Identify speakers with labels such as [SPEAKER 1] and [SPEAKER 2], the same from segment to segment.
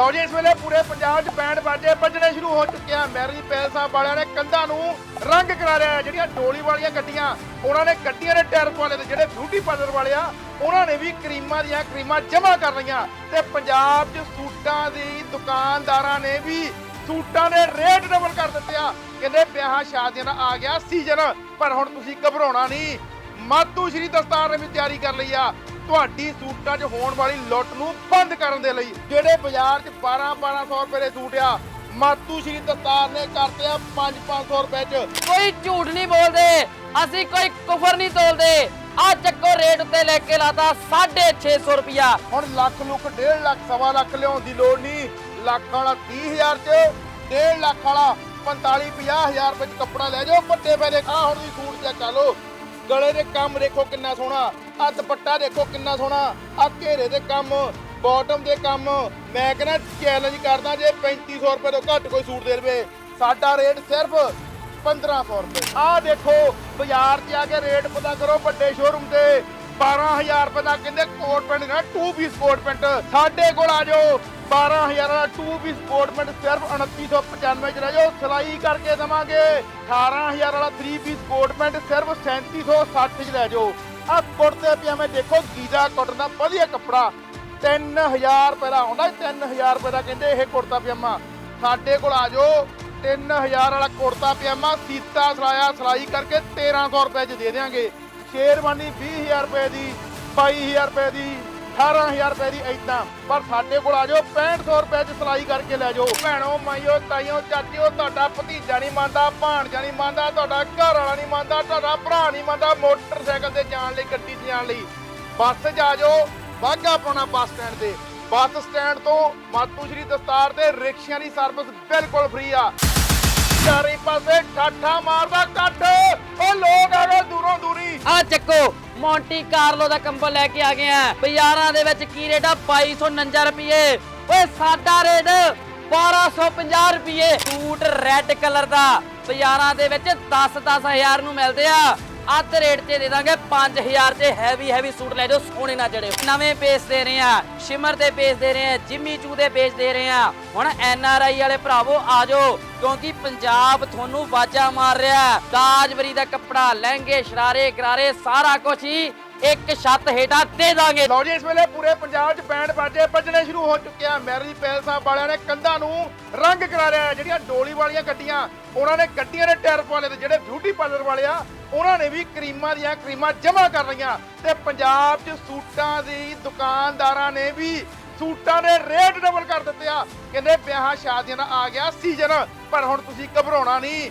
[SPEAKER 1] ਲਓ ਜੀ, ਇਸ ਵੇਲੇ ਪੂਰੇ ਪੰਜਾਬ 'ਚ ਬੈਂਡ ਬਾਜੇ ਵੱਜਣੇ ਸ਼ੁਰੂ ਹੋ ਚੁੱਕੇ ਆ। ਮੈਰਿਜ ਪੈਲਸਾਂ ਵਾਲਿਆਂ ਨੇ ਕੰਧਾਂ ਨੂੰ ਰੰਗ ਕਰਾ ਲਿਆ ਹੈ। ਜਿਹੜੀਆਂ ਡੋਲੀ ਵਾਲੀਆਂ ਗੱਡੀਆਂ, ਉਹਨਾਂ ਨੇ ਗੱਡੀਆਂ ਦੇ ਟਾਇਰ ਪਵਾ ਲਏ ਤੇ ਜਿਹੜੇ ਬਿਊਟੀ ਪਾਰਲਰ ਵਾਲੇ ਆ, ਉਹਨਾਂ ਨੇ ਵੀ ਕਰੀਮਾਂ ਦੀਆਂ ਕਰੀਮਾਂ ਜਮ੍ਹਾਂ ਕਰ ਲਈਆਂ। ਤੇ ਪੰਜਾਬ 'ਚ ਸੂਟਾਂ ਦੀ ਦੁਕਾਨਦਾਰਾਂ ਨੇ ਵੀ ਸੂਟਾਂ ਦੇ ਰੇਟ ਡਬਲ ਕਰ ਦਿੱਤੇ ਆ। ਕਹਿੰਦੇ ਵਿਆਹਾਂ ਸ਼ਾਦੀਆਂ ਦਾ ਆ ਗਿਆ ਸੀਜ਼ਨ, ਪਰ ਹੁਣ ਤੁਸੀਂ ਘਬਰਾਉਣਾ ਨਹੀਂ। ਮਾਤੂ ਸ਼੍ਰੀ ਦਸਤਾਰ ਨੇ ਵੀ ਤਿਆਰੀ ਕਰ ਲਈ ਆ। ਤੁਹਾਡੀ ਸੂਟਾਂ 'ਚ ਹੋਣ ਵਾਲੀ ਲੁੱਟ ਨੂੰ ਬੰਦ ਕਰਨ ਦੇ ਲਈ ਜਿਹੜੇ ਬਾਜ਼ਾਰ 'ਚ 12 1200 ਰੁਪਏ ਦੇ ਸੂਟ ਆ ਮਾਤੂ ਸ਼੍ਰੀ ਦਸਤਾਰ ਨੇ ਕਰਤੇ ਆ 5 500 ਰੁਪਏ 'ਚ।
[SPEAKER 2] ਕੋਈ ਝੂਠ ਨਹੀਂ ਬੋਲਦੇ ਅਸੀਂ ਕੋਈ ਕੁਫਰ ਨਹੀਂ ਤੋਲਦੇ। ਆ ਚੱਕੋ ਰੇਟ ਉੱਤੇ ਲੈ ਕੇ ਲਾਤਾ 650 ਰੁਪਿਆ
[SPEAKER 1] ਹੁਣ ਲੱਖ ਲੁੱਖ 1.5 ਲੱਖ ਸਵਾ ਲੱਖ ਲਿਆਉਣ ਦੀ ਲੋੜ ਨਹੀਂ। ਲੱਖ ਵਾਲਾ 30000 'ਚ 1.5 ਲੱਖ ਵਾਲਾ 45 50000 ਰੁਪਏ 'ਚ ਕੱਪੜਾ ਲੈ ਜਾਓ। ਵੱਡੇ ਫਾਇਦੇ ਆ ਹੁਣ ਵੀ ਸੂਟ ਚੈੱਕ ਕਰ ਲਓ ਗਲੇ ਦੇ ਕੰਮ ਦੇਖੋ ਕਿੰਨਾ ਸੋਹਣਾ ਆ ਦੁਪੱਟਾ ਦੇਖੋ ਕਿੰਨਾ ਸੋਹਣਾ ਆ ਘੇਰੇ ਦੇ ਕੰਮ ਬਾਟਮ ਦੇ ਕੰਮ। ਮੈਂ ਕਹਿੰਦਾ ਚੈਲੰਜ ਕਰਦਾ ਜੇ 3500 ਰੁਪਏ ਤੋਂ ਘੱਟ ਕੋਈ ਸੂਟ ਦੇ ਦੇਵੇ, ਸਾਡਾ ਰੇਟ ਸਿਰਫ 1500 ਰੁਪਏ। ਆ ਦੇਖੋ, ਬਾਜ਼ਾਰ 'ਚ ਆ ਕੇ ਰੇਟ ਪਤਾ ਕਰੋ ਵੱਡੇ ਸ਼ੋਰੂਮ ਤੇ 12000 ਰੁਪਏ ਦਾ ਕਹਿੰਦੇ ਕੋਟ ਪੈਂਟ ਨਾ 2 ਪੀਸ ਕੋਟ ਪੈਂਟ ਸਾਡੇ ਕੋਲ ਆ ਜਾਓ 12000 ਵਾਲਾ ਟੂ ਪੀਸ ਕੋਟ ਪੈਂਟ ਸਿਰਫ 2995 ਚ ਲੈ ਜਾਓ। ਸਿਲਾਈ ਕਰਕੇ ਦਵਾਂਗੇ। 18000 ਵਾਲਾ 3 ਪੀਸ ਕੋਟ ਪੈਂਟ ਸਿਰਫ 3760 ਚ ਲੈ ਜਾਓ। ਆ ਕੁੜਤੇ ਪਜਾਮੇ ਦੇਖੋ, ਗੀਜ਼ਾ ਕਾਟਨ ਦਾ ਵਧੀਆ ਕੱਪੜਾ। 3000 ਰੁਪਏ ਦਾ ਆਉਂਦਾ 3000 ਰੁਪਏ ਦਾ ਕਹਿੰਦੇ ਇਹ ਕੁੜਤਾ ਪਜਾਮਾ। ਸਾਡੇ ਕੋਲ ਆ ਜਾਓ 3000 ਵਾਲਾ ਕੁੜਤਾ ਪਜਾਮਾ, ਸੀਤਾ ਸਲਾਇਆ, ਸਲਾਈ ਕਰਕੇ 1300 ਰੁਪਏ ਚ ਦੇ ਦੇਵਾਂਗੇ ਸ਼ੇਰਵਾਨੀ 20000 ਰੁਪਏ ਦੀ 22000 ਰੁਪਏ ਦੀ 18000 ਰੁਪਏ ਦੀ ਐਦਾਂ ਪਰ ਸਾਡੇ ਕੋਲ ਆ ਜਾਓ 6500 ਰੁਪਏ ਚ ਸਲਾਈ ਕਰਕੇ ਲੈ ਜਾਓ। ਭੈਣੋ, ਮਾਈਓ, ਤਾਈਓ, ਚਾਚੀਓ, ਤੁਹਾਡਾ ਭਤੀਜਾ ਨਹੀਂ ਮੰਨਦਾ, ਭਾਣਜਾ ਨਹੀਂ ਮੰਨਦਾ, ਤੁਹਾਡਾ ਘਰ ਵਾਲਾ ਨਹੀਂ ਮੰਨਦਾ, ਤੁਹਾਡਾ ਭਰਾ ਨਹੀਂ ਮੰਨਦਾ, ਮੋਟਰਸਾਈਕਲ ਤੇ ਜਾਣ ਲਈ, ਗੱਡੀ 'ਚ ਜਾਣ ਲਈ। ਬੱਸ 'ਚ ਆ ਜਾਓ, ਵਾਹਗਾ ਪਾਉਣਾ ਬੱਸ ਸਟੈਂਡ ਤੇ। ਬੱਸ ਸਟੈਂਡ ਤੋਂ ਮਾਤੂ ਸ਼੍ਰੀ ਦਸਤਾਰ ਤੇ ਰਿਕਸ਼ਿਆਂ ਦੀ ਸਰਵਿਸ ਬਿਲਕੁਲ ਫ੍ਰੀ ਆ। ਚਾਰੇ ਪਾਸੇ ਠਾਠਾ ਮਾਰਦਾ ਕੱਟ। ਉਹ ਲੋਕ ਆ ਗਏ ਦੂਰੋਂ ਦੂਰੀ।
[SPEAKER 2] ਆ ਚੱਕੋ। ਮੌਂਟੀ ਕਾਰਲੋ ਦਾ ਕੰਬਲ ਲੈ ਕੇ ਆ ਗਏ ਆ। ਬਾਜ਼ਾਰਾਂ ਦੇ ਵਿੱਚ ਕੀ ਰੇਟ ਆ? 2249 ਰੁਪਏ। ਓਏ, ਸਾਡਾ ਰੇਟ 1250 ਰੁਪਏ। ਸੂਟ ਰੈੱਡ ਕਲਰ ਦਾ। ਬਾਜ਼ਾਰਾਂ ਦੇ ਵਿੱਚ 10 10000 ਨੂੰ ਮਿਲਦੇ ਆ। ਅੱਧ ਰੇਟ ਤੇ ਦੇ ਦਾਂਗੇ। 5000 ਤੇ ਹੈਵੀ ਹੈਵੀ ਸੂਟ ਲੈ ਜਾਓ, ਸੋਹਣੇ ਨਾ ਜੜੇ। ਨਵੇਂ ਪੇਸ ਦੇ ਰਹੇ ਆ ਸ਼ਿਮਰ ਦੇ ਪੇਸ ਦੇ ਰਹੇ ਆ ਜਿਮੀ ਚੂ ਦੇ ਪੇਸ ਦੇ ਰਹੇ ਆ ਹੁਣ ਐਨ ਆਰ ਆਈ ਵਾਲੇ ਭਰਾਵੋ, ਆ ਜਾਓ, ਕਿਉਂਕਿ ਪੰਜਾਬ ਤੁਹਾਨੂੰ ਵਾਜਾ ਮਾਰ ਰਿਹਾ। ਦਾਜਵਰੀ ਦਾ ਕੱਪੜਾ, ਲਹਿੰਗੇ, ਸ਼ਰਾਰੇ, ਗਰਾਰੇ, ਸਾਰਾ ਕੁਝ ਹੀ ਇੱਕ ਛੱਤ ਹੇਠਾਂ ਦੇ ਦਾਂਗੇ।
[SPEAKER 1] ਲਓ ਜੀ, ਇਸ ਵੇਲੇ ਪੂਰੇ ਪੰਜਾਬ 'ਚ ਬੈਂਡ ਬਾਜੇ ਵੱਜਣੇ ਸ਼ੁਰੂ ਹੋ ਚੁੱਕੇ ਮੈਰਿਜ ਪੈਲਸਾਂ ਵਾਲਿਆਂ ਨੇ ਕੰਧਾਂ ਨੂੰ ਰੰਗ ਕਰਾ ਲਿਆ ਹੈ। ਜਿਹੜੀਆਂ ਡੋਲੀ ਵਾਲੀਆਂ ਗੱਡੀਆਂ, ਉਹਨਾਂ ਨੇ ਗੱਡੀਆਂ ਦੇ ਟਾਇਰ ਪਵਾ ਲਏ ਤੇ ਜਿਹੜੇ ਬਿਊਟੀ ਪਾਰਲਰ ਵਾਲੇ ਆ, ਉਹਨਾਂ ਨੇ ਵੀ ਕਰੀਮਾਂ ਦੀਆਂ ਕਰੀਮਾਂ ਜਮ੍ਹਾਂ ਕਰ ਲਈਆਂ। ਤੇ ਪੰਜਾਬ 'ਚ ਸੂਟਾਂ ਦੀ ਦੁਕਾਨਦਾਰਾਂ ਨੇ ਵੀ ਸੂਟਾਂ ਦੇ ਰੇਟ ਡਬਲ ਕਰ ਦਿੱਤੇ ਆ। ਕਹਿੰਦੇ ਵਿਆਹਾਂ ਸ਼ਾਦੀਆਂ ਦਾ ਆ ਗਿਆ ਸੀਜ਼ਨ ਪਰ ਹੁਣ ਤੁਸੀਂ ਘਬਰਾਉਣਾ ਨਹੀਂ।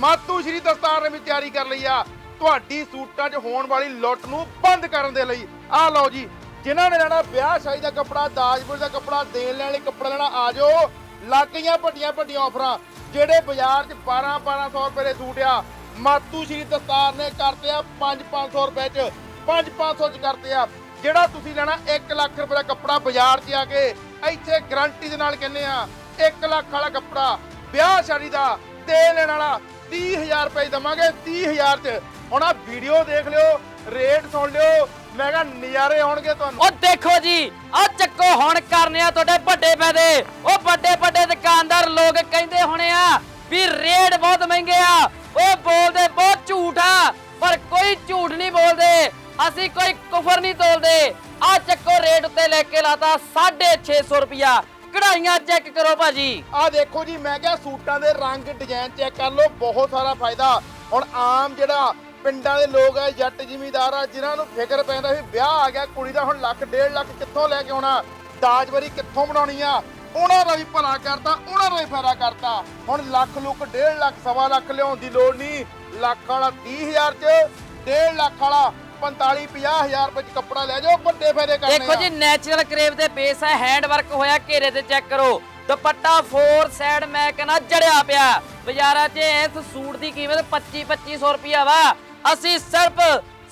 [SPEAKER 1] ਮਾਤੂ ਸ਼੍ਰੀ ਦਸਤਾਰ ਨੇ ਵੀ ਤਿਆਰੀ ਕਰ ਲਈ ਆ। ਤੁਹਾਡੀ ਸੂਟਾਂ 'ਚ ਹੋਣ ਵਾਲੀ ਲੁੱਟ ਨੂੰ ਬੰਦ ਕਰਨ ਦੇ ਲਈ। ਆ ਲਓ ਜੀ, ਜਿਨ੍ਹਾਂ ਨੇ ਲੈਣਾ ਵਿਆਹ ਸ਼ਾਦੀ ਦਾ ਕੱਪੜਾ ਦਾਜਪੁਰ ਦਾ ਕੱਪੜਾ, ਦੇਣ ਲੈਣ ਲਈ ਕੱਪੜਾ ਲੈਣਾ, ਆ ਜਾਓ। ਲੱਗ ਵੱਡੀਆਂ ਵੱਡੀਆਂ ਆਫਰਾਂ, ਜਿਹੜੇ ਬਾਜ਼ਾਰ 'ਚ 12 1200 ਰੁਪਏ ਦੇ ਸੂਟ ਆ। ਮਾਤੂ ਸ਼੍ਰੀ ਦਸਤਾਰ ਨੇ ਕਰਤੇ ਆ 5 500 ਰੁਪਏ 'ਚ 5 500 'ਚ ਕਰਤੇ ਆ। ਜਿਹੜਾ ਤੁਸੀਂ ਲੈਣਾ 1 ਲੱਖ ਰੁਪਏ ਦਾ ਕੱਪੜਾ ਬਾਜ਼ਾਰ 'ਚ ਆ ਕੇ, ਇੱਥੇ ਗਾਰੰਟੀ ਦੇ ਨਾਲ ਕਹਿੰਦੇ ਆ 1 ਲੱਖ ਵਾਲਾ ਕੱਪੜਾ ਵਿਆਹ ਸ਼ਾਦੀ ਦਾ ਤੇ ਲੈਣ ਵਾਲਾ 30000 ਰੁਪਏ 'ਚ ਦਵਾਂਗੇ 30000 'ਚ। ਹੁਣ ਆ ਵੀਡੀਓ ਦੇਖ ਲਿਓ ਰੇਟ ਸੁਣ ਲਿਓ। ਮੈਂ ਕਿਹਾ ਨਜ਼ਾਰੇ ਆਉਣਗੇ ਤੁਹਾਨੂੰ।
[SPEAKER 2] ਉਹ ਦੇਖੋ ਜੀ ਆ ਚੱਕੋ ਹੁਣ ਕਰਨੇ ਆ ਤੁਹਾਡੇ ਵੱਡੇ ਫਾਇਦੇ। ਉਹ ਵੱਡੇ ਵੱਡੇ ਦੁਕਾਨਦਾਰ ਲੋਕ ਕਹਿੰਦੇ ਹੋਣੇ ਆ ਵੀ ਰੇਟ ਬਹੁਤ ਮਹਿੰਗੇ ਆ। ਉਹ ਬੋਲਦੇ ਬਹੁਤ ਝੂਠ ਆ ਪਰ ਕੋਈ ਝੂਠ ਨਹੀਂ ਬੋਲਦੇ। ਅਸੀਂ ਕੋਈ ਕੁਫਰ ਨਹੀਂ ਤੋਲਦੇ। ਆ ਚੱਕੋ ਰੇਟ ਉੱਤੇ ਲੈ ਕੇ ਲਾਤਾ 650 ਰੁਪਿਆ ਕਢਾਈਆਂ ਚੈੱਕ ਕਰੋ ਭਾਜੀ।
[SPEAKER 1] ਆ ਦੇਖੋ ਜੀ ਮੈਂ ਕਿਹਾ ਸੂਟਾਂ ਦੇ ਰੰਗ ਡਿਜ਼ਾਈਨ ਚੈੱਕ ਕਰ ਲਓ ਬਹੁਤ ਸਾਰਾ ਫਾਇਦਾ। ਹੁਣ ਆਮ ਜਿਹੜਾ ਪਿੰਡਾਂ ਦੇ ਲੋਕ ਆ ਜੱਟ ਜ਼ਿਮੀਂਦਾਰ ਆ ਜਿਨ੍ਹਾਂ ਨੂੰ ਫਿਕਰ ਪੈਂਦਾ ਵੀ ਵਿਆਹ ਆ ਗਿਆ ਕੁੜੀ ਦਾ ਹੁਣ ਲੱਖ ਡੇਢ ਲੱਖ ਕਿੱਥੋਂ ਲੈ ਕੇ ਆਉਣਾ? ਦਾਜਵਰੀ ਕਿੱਥੋਂ ਬਣਾਉਣੀ ਆ? ਉਹਨਾਂ ਦਾ ਵੀ ਭਲਾ ਕਰਤਾ ਉਹਨਾਂ ਦਾ ਵੀ ਫਾਇਦਾ ਕਰਤਾ। ਹੁਣ ਲੱਖ ਲੁੱਕ ਡੇਢ ਲੱਖ ਸਵਾ ਲੱਖ ਲਿਆਉਣ ਦੀ ਲੋੜ ਨਹੀਂ। ਲੱਖ ਵਾਲਾ 30000 ਚ ਡੇਢ ਲੱਖ ਵਾਲਾ 45 50000 ਰੁਪਏ ਚ ਕੱਪੜਾ ਲੈ ਜਾਓ ਵੱਡੇ ਫਾਇਦੇ ਕਰਨੇ
[SPEAKER 2] ਦੇਖੋ ਜੀ ਨੈਚੁਰਲ ਕਰੇਵ ਦੇ ਬੇਸ ਹੈ ਹੈਂਡ ਵਰਕ ਹੋਇਆ ਘੇਰੇ ਤੇ ਚੈੱਕ ਕਰੋ। ਦੁਪੱਟਾ ਫੋਰ ਸਾਈਡ ਮੈਂ ਕਹਿੰਦਾ ਜੜਿਆ ਪਿਆ। ਬਾਜ਼ਾਰਾਂ 'ਚ ਇਸ ਸੂਟ ਦੀ ਕੀਮਤ 25 2500 ਰੁਪਿਆ ਵਾ। ਅਸੀਂ ਸਿਰਫ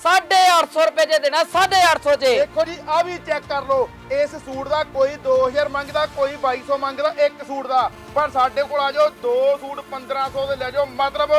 [SPEAKER 2] 850 ਰੁਪਏ 'ਚ ਦੇਣਾ 850 'ਚ
[SPEAKER 1] ਦੇਖੋ ਜੀ ਆ ਵੀ ਚੈੱਕ ਕਰ ਲਓ। ਇਸ ਸੂਟ ਦਾ ਕੋਈ 2000 ਮੰਗਦਾ ਕੋਈ 2200 ਮੰਗਦਾ ਇੱਕ ਸੂਟ ਦਾ। ਪਰ ਸਾਡੇ ਕੋਲ ਆ ਜਾਓ ਦੋ ਸੂਟ 1500 ਦੇ ਲੈ ਜਾਓ। ਮਤਲਬ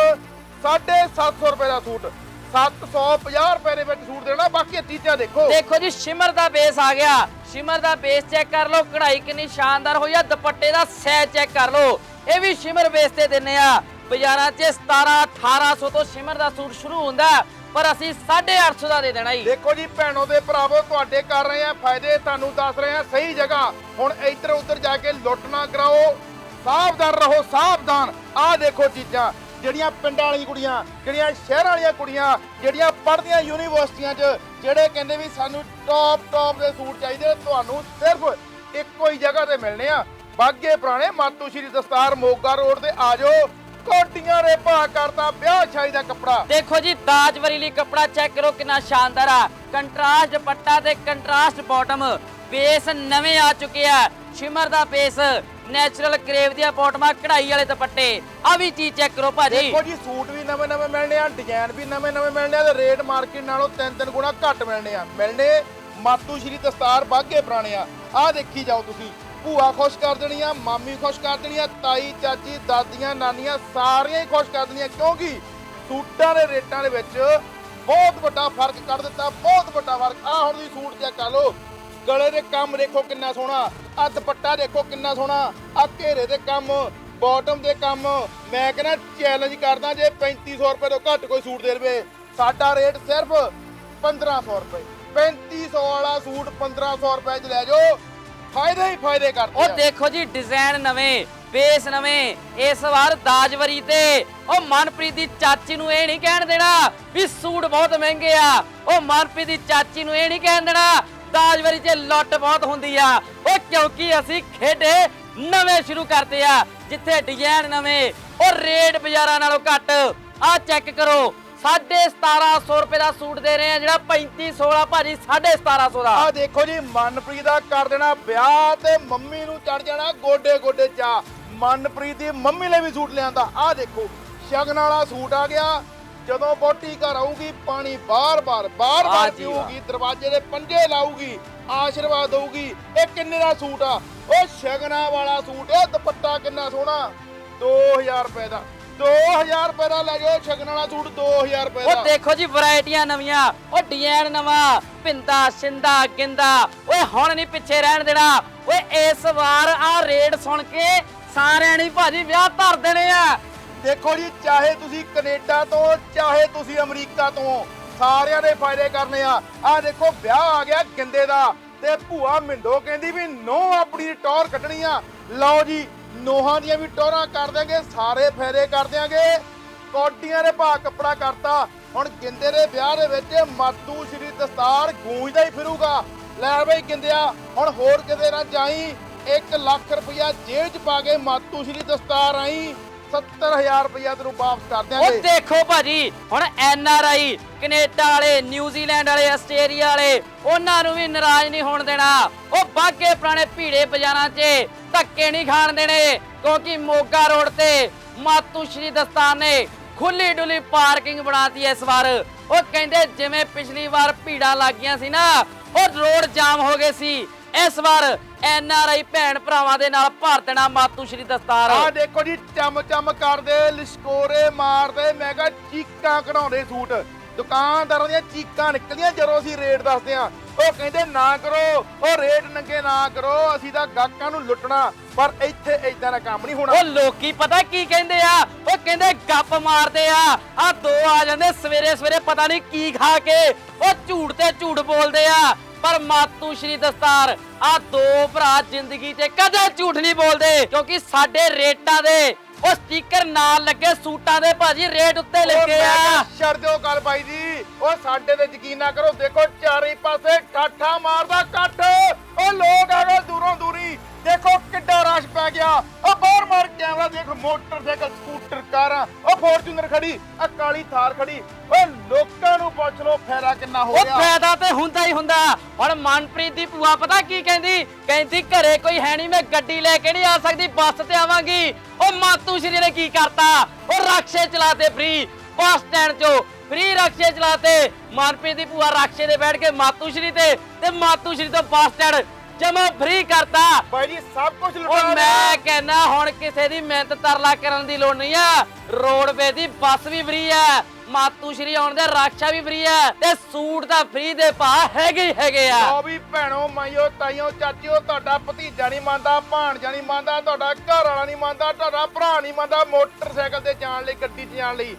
[SPEAKER 1] 750 ਰੁਪਏ ਦਾ ਸੂਟ। 750 ਰੁਪਏ ਦੇ ਵਿੱਚ ਸੂਟ ਦੇਣਾ ਬਾਕੀ ਚੀਜ਼ਾਂ ਦੇਖੋ।
[SPEAKER 2] ਦੇਖੋ ਜੀ ਸ਼ਿਮਰ ਦਾ ਬੇਸ ਆ ਗਿਆ। ਸ਼ਿਮਰ ਦਾ ਬੇਸ ਚੈੱਕ ਕਰ ਲਓ ਕਢਾਈ ਕਿੰਨੀ ਸ਼ਾਨਦਾਰ ਹੋਈ ਆ। ਦੁਪੱਟੇ ਦਾ ਸਾਈਜ਼ ਚੈੱਕ ਕਰ ਲਓ। ਇਹ ਵੀ ਸ਼ਿਮਰ ਬੇਸ ਤੇ ਦਿੰਨੇ ਆ। ਬਾਜ਼ਾਰਾਂ 'ਚ 17 1800 ਤੋਂ ਸ਼ਿਮਰ ਦਾ ਸੂਟ ਸ਼ੁਰੂ ਹੁੰਦਾ ਪਰ ਅਸੀਂ 850 ਦਾ ਦੇ ਦੇਣਾ ਜੀ।
[SPEAKER 1] ਦੇਖੋ ਜੀ ਭੈਣੋ ਦੇ ਭਰਾਵੋ, ਤੁਹਾਡੇ ਕਰ ਰਹੇ ਆ ਫਾਇਦੇ, ਤੁਹਾਨੂੰ ਦੱਸ ਰਹੇ ਆ ਸਹੀ ਜਗ੍ਹਾ। ਹੁਣ ਇੱਧਰ ਉੱਧਰ ਜਾ ਕੇ ਲੁੱਟ ਨਾ ਕਰਾਓ, ਸਾਵਧਾਨ ਰਹੋ, ਸਾਵਧਾਨ। ਆਹ ਦੇਖੋ ਚੀਜ਼ਾਂ, ਜਿਹੜੀਆਂ ਪਿੰਡਾਂ ਵਾਲੀਆਂ ਕੁੜੀਆਂ, ਜਿਹੜੀਆਂ ਸ਼ਹਿਰਾਂ ਵਾਲੀਆਂ ਕੁੜੀਆਂ, ਜਿਹੜੀਆਂ ਪੜ੍ਹਦੀਆਂ ਯੂਨੀਵਰਸਿਟੀਆਂ 'ਚ, ਜਿਹੜੇ ਕਹਿੰਦੇ ਵੀ ਸਾਨੂੰ ਟੌਪ ਟੌਪ ਦੇ ਸੂਟ ਚਾਹੀਦੇ ਤੁਹਾਨੂੰ ਸਿਰਫ ਇੱਕੋ ਹੀ ਜਗ੍ਹਾ ਤੇ ਮਿਲਣੇ ਆ। ਬਾਗੇ ਪੁਰਾਣੇ ਮਾਤੂ ਸ਼੍ਰੀ ਦਸਤਾਰ ਮੋਗਾ ਰੋਡ ਤੇ ਆ ਜਾਓ। ਕੋਟੀਆਂ ਦੇ ਭਾਅ ਕਰਤਾ ਵਿਆਹ ਛਾਈ ਦਾ ਕੱਪੜਾ।
[SPEAKER 2] ਦੇਖੋ ਜੀ ਦਾਜਵਰੀ ਲਈ ਕੱਪੜਾ ਚੈੱਕ ਕਰੋ ਕਿੰਨਾ ਸ਼ਾਨਦਾਰ ਆ। ਕੰਟਰਾਸਟ ਦੁਪੱਟਾ ਤੇ ਕੰਟਰਾਸਟ ਬਾਟਮ ਬੇਸ ਨਵੇਂ ਆ ਚੁੱਕੇ ਆ। ਸ਼ਿਮਰ ਦਾ ਬੇਸ ਨੈਚੁਰਲ ਕਰੇਵ ਦੀਆਂ ਬਾਟਮਾਂ ਕਢਾਈ ਵਾਲੇ ਦੁਪੱਟੇ। ਆ ਵੀ ਚੀਜ਼ ਚੈੱਕ ਕਰੋ ਭਾਜੀ।
[SPEAKER 1] ਦੇਖੋ ਜੀ ਸੂਟ ਵੀ ਨਵੇਂ ਨਵੇਂ ਮਿਲਣੇ ਆ ਡਿਜ਼ਾਈਨ ਵੀ ਨਵੇਂ ਨਵੇਂ ਮਿਲਣੇ ਆ ਤੇ ਰੇਟ ਮਾਰਕੀਟ ਨਾਲੋਂ ਤਿੰਨ ਤਿੰਨ ਗੁਣਾ ਘੱਟ ਮਿਲਣੇ ਆ। ਮਿਲਣੇ ਮਾਤੂ ਸ਼੍ਰੀ ਦਸਤਾਰ ਬਾਗੇ ਪੁਰਾਣੇ ਆ। ਆਹ ਦੇਖੀ ਜਾਓ ਤੁਸੀਂ। ਭੂਆ ਖੁਸ਼ ਕਰ ਦੇਣੀਆਂ, ਮਾਮੀ ਖੁਸ਼ ਕਰ ਦੇਣੀਆਂ, ਤਾਈ, ਚਾਚੀ, ਦਾਦੀਆਂ, ਨਾਨੀਆਂ ਸਾਰੀਆਂ ਹੀ ਖੁਸ਼ ਕਰ ਦੇਣੀਆਂ ਕਿਉਂਕਿ ਸੂਟਾਂ ਦੇ ਰੇਟਾਂ ਦੇ ਵਿੱਚ ਬਹੁਤ ਵੱਡਾ ਫ਼ਰਕ ਕੱਢ ਦਿੱਤਾ, ਬਹੁਤ ਵੱਡਾ ਫ਼ਰਕ। ਆ ਹੁਣ ਦੀ ਸੂਟ ਚੈੱਕ ਕਰ ਲਓ। ਗਲੇ ਦੇ ਕੰਮ ਦੇਖੋ ਕਿੰਨਾ ਸੋਹਣਾ ਆ ਦੁਪੱਟਾ ਦੇਖੋ ਕਿੰਨਾ ਸੋਹਣਾ ਆ ਘੇਰੇ ਦੇ ਕੰਮ ਬਾਟਮ ਦੇ ਕੰਮ। ਮੈਂ ਕਹਿੰਦਾ ਚੈਲੰਜ ਕਰਦਾ ਜੇ 3500 ਰੁਪਏ ਤੋਂ ਘੱਟ ਕੋਈ ਸੂਟ ਦੇ ਲਵੇ ਸਾਡਾ ਰੇਟ ਸਿਰਫ 1500 ਰੁਪਏ। 3500 ਵਾਲਾ ਸੂਟ 1500 ਰੁਪਏ ਚ ਲੈ ਜਾਓ। ਫਾਇਦੇ ਹੀ ਫਾਇਦੇ ਕਰਦੇ
[SPEAKER 2] ਉਹ
[SPEAKER 1] ਆ
[SPEAKER 2] ਦੇਖੋ ਜੀ ਡਿਜ਼ਾਈਨ ਨਵੇਂ ਬੇਸ ਨਵੇਂ ਇਸ ਵਾਰ ਦਾਜਵਰੀ ਤੇ। ਉਹ ਮਨਪ੍ਰੀਤ ਦੀ ਚਾਚੀ ਨੂੰ ਇਹ ਨਹੀਂ ਕਹਿਣ ਦੇਣਾ ਵੀ ਸੂਟ ਬਹੁਤ ਮਹਿੰਗੇ ਆ। ਉਹ ਮਨਪ੍ਰੀਤ ਦੀ ਚਾਚੀ ਨੂੰ ਇਹ ਨਹੀਂ ਕਹਿਣ ਦੇਣਾ ਦਾਜਵਰੀ 'ਚ ਲੁੱਟ ਬਹੁਤ ਹੁੰਦੀ ਆ। ਉਹ ਕਿਉਂਕਿ ਅਸੀਂ ਖੇਡੇ ਨਵੇਂ ਸ਼ੁਰੂ ਕਰਦੇ ਆ ਜਿੱਥੇ ਡਿਜ਼ਾਈਨ ਨਵੇਂ ਉਹ ਰੇਟ ਬਾਜ਼ਾਰਾਂ ਨਾਲੋਂ ਘੱਟ। ਆ ਚੈੱਕ ਕਰੋ 1750 ਰੁਪਏ ਦਾ ਸੂਟ ਦੇ ਰਹੇ ਆ ਜਿਹੜਾ 3500 ਵਾਲਾ ਭਾਜੀ 1750 ਦਾ।
[SPEAKER 1] ਆ ਦੇਖੋ ਜੀ ਮਨਪ੍ਰੀਤ ਦਾ ਕਰ ਦੇਣਾ ਵਿਆਹ ਤੇ ਮੰਮੀ ਨੂੰ ਚੜ ਜਾਣਾ ਗੋਡੇ ਗੋਡੇ ਚਾ। ਮਨਪ੍ਰੀਤ ਦੀ ਮੰਮੀ ਲਈ ਵੀ ਸੂਟ ਲਿਆਂਦਾ। ਆ ਦੇਖੋ ਸ਼ਗਨ ਵਾਲਾ ਸੂਟ ਆ ਗਿਆ। ਜਦੋਂ ਬੋਟੀ ਘਰ ਆਊਗੀ ਪਾਣੀ ਬਾਰ-ਬਾਰ ਬਾਰ-ਬਾਰ। ਪੀਊਗੀ ਦਰਵਾਜ਼ੇ ਦੇ ਪੰਜੇ ਲਾਊਗੀ ਆਸ਼ੀਰਵਾਦ ਦਊਗੀ। ਇਹ ਕਿੰਨੇ ਦਾ ਸੂਟ ਆ? ਉਹ ਸ਼ਗਨਾ ਵਾਲਾ ਸੂਟ ਇਹ ਦੁਪੱਟਾ ਕਿੰਨਾ ਸੋਹਣਾ? 2000 ਰੁਪਏ ਦਾ। 2000 ਰੁਪਏ ਦਾ ਲੈ ਜਾਓ ਸ਼ਗਨ ਵਾਲਾ ਸੂਟ 2000 ਰੁਪਏ ਦਾ।
[SPEAKER 2] ਉਹ ਦੇਖੋ ਜੀ ਵੈਰਾਈਟੀਆਂ ਨਵੀਆਂ। ਉਹ ਡਿਜ਼ਾਈਨ ਨਵਾਂ ਪਿੰਦਾ ਸਿੰਦਾ ਗਿੰਦਾ। ਓਏ ਹੁਣ ਨਹੀਂ ਪਿੱਛੇ ਰਹਿਣ ਦੇਣਾ। ਓਏ ਇਸ ਵਾਰ ਆ ਰੇਟ ਸੁਣ ਕੇ ਸਾਰਿਆਂ ਨੇ ਭਾਜੀ ਵਿਆਹ ਧਰ ਦੇਣੇ ਆ।
[SPEAKER 1] ਦੇਖੋ ਜੀ ਚਾਹੇ ਤੁਸੀਂ ਕੈਨੇਡਾ ਤੋਂ ਚਾਹੇ ਤੁਸੀਂ ਅਮਰੀਕਾ ਤੋਂ ਸਾਰਿਆਂ ਦੇ ਫਾਇਦੇ ਕਰਨੇ ਆ। ਆ ਦੇਖੋ ਵਿਆਹ ਆ ਗਿਆ ਗਿੰਦੇ ਦਾ ਤੇ ਭੂਆ ਮਿੰਦੋ ਕਹਿੰਦੀ ਵੀ ਨੋ ਆਪਣੀ ਟੌਰ ਕੱਢਣੀ ਆ। ਲਓ ਜੀ ਨੋਹਾਂ ਦੀਆਂ ਵੀ ਟੋਰਾਂ ਕਰ ਦਿਆਂਗੇ, ਸਾਰੇ ਫੇਰੇ ਕਰ ਦਿਆਂਗੇ। ਕੋਟੀਆਂ ਦੇ ਭਾਅ ਕੱਪੜਾ ਕਰਤਾ। ਹੁਣ ਗਿੰਦੇ ਦੇ ਵਿਆਹ ਦੇ ਵਿੱਚ ਮਾਤੂ ਸ਼੍ਰੀ ਦਸਤਾਰ ਗੂੰਜਦਾ ਹੀ ਫਿਰੂਗਾ। ਲੈ ਬਈ ਗਿੰਦਿਆ, ਹੁਣ ਹੋਰ ਕਿਤੇ ਨਾ ਜਾਈ। 1 ਲੱਖ ਰੁਪਇਆ ਜੇਬ 'ਚ ਪਾ ਕੇ ਮਾਤੂ ਸ਼੍ਰੀ ਦਸਤਾਰ ਆਈ। 70000 ਰੁਪਇਆ ਤੈਨੂੰ ਵਾਪਸ ਕਰ
[SPEAKER 2] ਉਹ
[SPEAKER 1] ਦਿਆਂਗੇ
[SPEAKER 2] ਦੇਖੋ ਭਾਜੀ, ਹੁਣ ਐਨ ਆਰ ਆਈ, ਕੈਨੇਡਾ ਵਾਲੇ ਨਿਊਜ਼ੀਲੈਂਡ ਵਾਲੇ, ਆਸਟ੍ਰੇਲੀਆ ਵਾਲੇ, ਉਹਨਾਂ ਨੂੰ ਵੀ ਨਾਰਾਜ਼ ਨਹੀਂ ਹੋਣ ਦੇਣਾ। ਉਹ ਬਾਗੇ ਪੁਰਾਣੇ ਭੀੜੇ ਬਾਜ਼ਾਰਾਂ 'ਚ ਧੱਕੇ ਨਹੀਂ ਖਾਣ ਦੇਣੇ, ਕਿਉਂਕਿ ਮੋਗਾ ਰੋਡ ਤੇ ਮਾਤੂ ਸ਼੍ਰੀ ਦਸਤਾਨ ਨੇ ਖੁੱਲੀ ਡੁੱਲੀ ਪਾਰਕਿੰਗ ਬਣਾਤੀ ਇਸ ਵਾਰ। ਉਹ ਕਹਿੰਦੇ ਜਿਵੇਂ ਪਿਛਲੀ ਵਾਰ ਭੀੜਾਂ ਲੱਗੀਆਂ ਸੀ ਨਾ, ਉਹ ਰੋਡ ਜਾਮ ਹੋ ਗਏ ਸੀ। ਇਸ ਵਾਰ ਐਨ ਆਰ ਆਈ ਭੈਣ ਭਰਾਵਾਂ ਦੇ ਨਾਲ ਭਰ ਮਾਤੂ ਸ਼੍ਰੀ ਦਸਤਾਰ।
[SPEAKER 1] ਆ ਦੇਖੋ ਜੀ ਚਮ ਚਮ ਕਰਦੇ, ਲਿਸ਼ਕੋਰੇ ਮਾਰਦੇ, ਮੈਂ ਕਿਹਾ ਚੀਕਾਂ ਕਢਾਉਂਦੇ ਸੂਟ। ਦੁਕਾਨਦਾਰਾਂ ਦੀਆਂ ਚੀਕਾਂ ਨਿਕਲੀਆਂ ਜਦੋਂ ਅਸੀਂ ਰੇਟ ਦੱਸਦੇ ਆ ਉਹ ਕਹਿੰਦੇ ਨਾ ਕਰੋ ਉਹ ਰੇਟ ਨੰਗੇ ਨਾ ਕਰੋ ਅਸੀਂ ਤਾਂ ਗਾਹਕਾਂ ਨੂੰ ਲੁੱਟਣਾ ਪਰ ਇੱਥੇ ਇਦਾਂ ਦਾ ਕੰਮ ਨਹੀਂ ਹੋਣਾ।
[SPEAKER 2] ਉਹ ਲੋਕੀ ਪਤਾ ਕੀ ਕਹਿੰਦੇ ਆ? ਉਹ ਕਹਿੰਦੇ ਗੱਪ ਮਾਰਦੇ ਆ। ਆ ਦੋ ਆ ਜਾਂਦੇ ਸਵੇਰੇ ਸਵੇਰੇ ਪਤਾ ਨਹੀਂ ਕੀ ਖਾ ਕੇ। ਉਹ ਝੂਠ ਤੇ ਝੂਠ ਬੋਲਦੇ ਆ। ਪਰ ਮਾਤੂ ਸ਼੍ਰੀ ਦਸਤਾਰ ਆ ਦੋ ਭਰਾ ਜ਼ਿੰਦਗੀ 'ਚ ਕਦੇ ਝੂਠ ਨਹੀਂ ਬੋਲਦੇ ਕਿਉਂਕਿ ਸਾਡੇ ਰੇਟਾਂ ਦੇ ਉਹ ਸਟicker ਨਾਲ ਲੱਗੇ ਸੂਟਾਂ ਦੇ ਭਾਜੀ ਰੇਟ ਉੱਤੇ ਲੱਗੇ ਆ।
[SPEAKER 1] ਛੱਡ ਦਿਓ ਗੱਲ ਬਾਈ ਜੀ। ਉਹ ਸਾਡੇ ਤੇ ਯਕੀਨ ਨਾ ਕਰੋ ਦੇਖੋ ਚਾਰੇ ਪਾਸੇ ਠਾਠਾ ਮਾਰਦਾ ਕੱਠ ਉਹ ਲੋਕ ਆ ਗਏ ਦੂਰੋਂ ਦੂਰੀ ਦੇਖੋ ਕਿੱਡਾ ਰਸ਼ ਪੈ ਗਿਆ। ਉਹ ਬਾਹਰ ਮਾਰ ਕੈਮਰਾ ਦੇਖ ਮੋਟਰਸਾਈਕਲ ਸਕੂਟਰ ਕਾਰਾਂ। ਉਹ ਫੋਰਚੂਨਰ ਖੜੀ ਆ ਕਾਲੀ ਥਾਰ ਖੜੀ। ਉਹ ਲੋਕਾਂ ਨੂੰ ਪੁੱਛ ਲੋ ਫਾਇਦਾ ਕਿੰਨਾ ਹੋ
[SPEAKER 2] ਉਹ
[SPEAKER 1] ਗਿਆ।
[SPEAKER 2] ਫਾਇਦਾ ਤੇ ਹੁੰਦਾ ਹੀ ਹੁੰਦਾ। ਹੁਣ ਮਨਪ੍ਰੀਤ ਦੀ ਭੂਆ ਪਤਾ ਕੀ ਕਹਿੰਦੀ? ਕਹਿੰਦੀ ਘਰੇ ਕੋਈ ਹੈ ਨਹੀਂ ਮੈਂ ਗੱਡੀ ਲੈ ਕੇ ਨਹੀਂ ਆ ਸਕਦੀ ਬੱਸ ਤੇ ਆਵਾਂਗੀ। ਉਹ ਮਾਤੂ ਸ਼੍ਰੀ ਨੇ ਕੀ ਕਰਤਾ? ਉਹ ਰਕਸ਼ੇ ਚਲਾਤੇ ਫ੍ਰੀ ਬੱਸ ਸਟੈਂਡ 'ਚੋਂ ਫ੍ਰੀ ਰਕਸ਼ੇ ਚਲਾਤੇ। ਮਨਪ੍ਰੀਤ ਦੀ ਭੂਆ ਰਕਸ਼ੇ ਤੇ ਬੈਠ ਕੇ ਮਾਤੂ ਸ਼੍ਰੀ ਤੇ ਤੇ ਮਾਤੂ ਸ਼੍ਰੀ ਤੋਂ ਬੱਸ ਸਟੈਂਡ ਜਮਾ ਫ੍ਰੀ ਕਰਤਾ।
[SPEAKER 1] ਬਾਈ ਜੀ ਸਭ ਕੁਝ
[SPEAKER 2] ਉਹ
[SPEAKER 1] ਲੁਟਾ
[SPEAKER 2] ਮੈਂ ਕਹਿੰਦਾ ਹੁਣ ਕਿਸੇ ਦੀ ਮਿਹਨਤ ਤਰਲਾ ਕਰਨ ਦੀ ਲੋੜ ਨਹੀਂ ਆ। ਰੋਡਵੇ ਦੀ ਬੱਸ ਵੀ ਫ੍ਰੀ ਆ। ਮਾਤੂ ਸ਼੍ਰੀ ਆਉਣ ਦੇ ਰਾਖਸ਼ਾ ਵੀ ਫ੍ਰੀ ਹੈ ਤੇ ਸੂਟ ਤਾਂ ਫ੍ਰੀ ਦੇ ਭਾ ਹੈਗੇ ਹੀ ਹੈਗੇ ਆ।
[SPEAKER 1] ਲਓ ਵੀ ਭੈਣੋ ਮਾਈਓ ਤਾਈਓ ਚਾਚਿਓ ਤੁਹਾਡਾ ਭਤੀਜਾ ਨਹੀਂ ਮੰਨਦਾ ਭਾਣਜਾ ਨਹੀਂ ਮੰਨਦਾ ਤੁਹਾਡਾ ਘਰ ਵਾਲਾ ਨਹੀਂ ਮੰਨਦਾ ਤੁਹਾਡਾ ਭਰਾ ਨਹੀਂ ਮੰਨਦਾ ਮੋਟਰਸਾਈਕਲ ਤੇ ਜਾਣ ਲਈ ਗੱਡੀ 'ਚ ਜਾਣ ਲਈ।